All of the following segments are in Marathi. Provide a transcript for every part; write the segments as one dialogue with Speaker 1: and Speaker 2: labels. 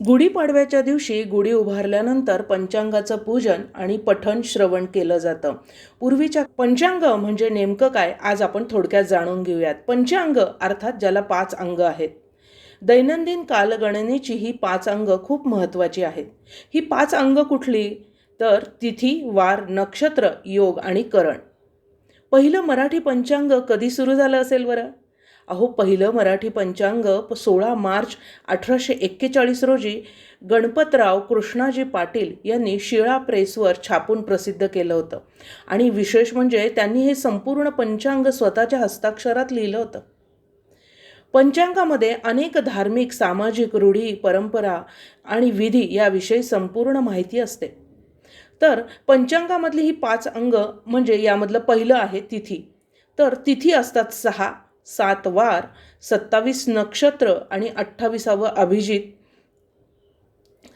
Speaker 1: गुढीपाडव्याच्या दिवशी गुढी उभारल्यानंतर पंचांगाचं पूजन आणि पठण श्रवण केलं जातं. पूर्वीच्या पंचांग म्हणजे नेमकं काय आज आपण थोडक्यात जाणून घेऊयात. पंचांग अर्थात ज्याला पाच अंग आहेत. दैनंदिन कालगणनेची ही पाच अंग खूप महत्त्वाची आहेत. ही पाच अंग कुठली? तर तिथी वार नक्षत्र योग आणि करण. पहिलं मराठी पंचांग कधी सुरू झालं असेल बरं? अहो पहिलं मराठी पंचांग प सोळा मार्च अठराशे एक्केचाळीस रोजी गणपतराव कृष्णाजी पाटील यांनी शिळा प्रेसवर छापून प्रसिद्ध केलं होतं. आणि विशेष म्हणजे त्यांनी हे संपूर्ण पंचांग स्वतःच्या हस्ताक्षरात लिहिलं होतं. पंचांगामध्ये अनेक धार्मिक सामाजिक रूढी परंपरा आणि विधी याविषयी संपूर्ण माहिती असते. तर पंचांगामधली ही पाच अंग म्हणजे यामधलं पहिलं आहे तिथी. तर तिथी असतात सहा सात वार सत्तावीस नक्षत्र आणि अठ्ठावीसावं अभिजित.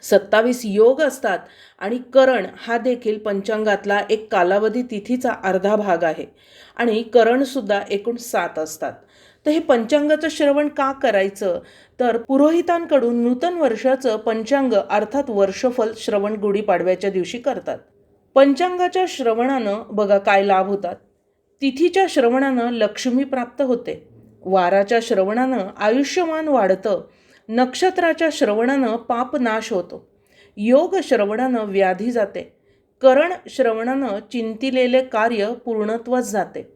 Speaker 1: सत्तावीस योग असतात आणि करण हा देखील पंचांगातला एक कालावधी तिथीचा अर्धा भाग आहे. आणि करणसुद्धा एकूण सात असतात. तर हे पंचांगाचं श्रवण का करायचं? तर पुरोहितांकडून नूतन वर्षाचं पंचांग अर्थात वर्षफल श्रवण गुढीपाडव्याच्या दिवशी करतात. पंचांगाच्या श्रवणानं बघा काय लाभ होतात. तिथीच्या श्रवणानं लक्ष्मी प्राप्त होते. वाराच्या श्रवणानं आयुष्यमान वाढतं नक्षत्राच्या श्रवणानं पाप नाश होतो. योग श्रवणानं व्याधी जाते. करण श्रवणानं चिंतिलेले कार्य पूर्णत्वच जाते.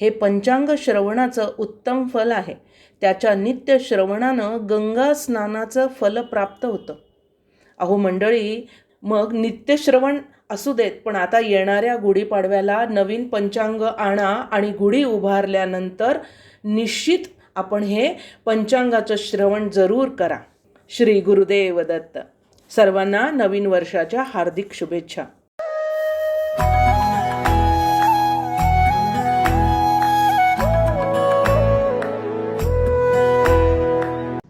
Speaker 1: हे पंचांग श्रवणाचं उत्तम फल आहे. त्याच्या नित्य श्रवणानं गंगा स्नानाचं फल प्राप्त होतं. अहो मंडळी मग नित्यश्रवण असू देत पण आता येणाऱ्या गुढीपाडव्याला नवीन पंचांग आणा आणि गुढी उभारल्यानंतर निश्चित आपण हे पंचांगाचं श्रवण जरूर करा. श्री गुरुदेव दत्त. सर्वांना नवीन वर्षाच्या हार्दिक शुभेच्छा.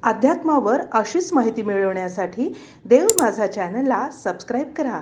Speaker 1: अध्यात्मावर अशीच माहिती मिळवण्यासाठी देव माझा चॅनलला सबस्क्राईब करा.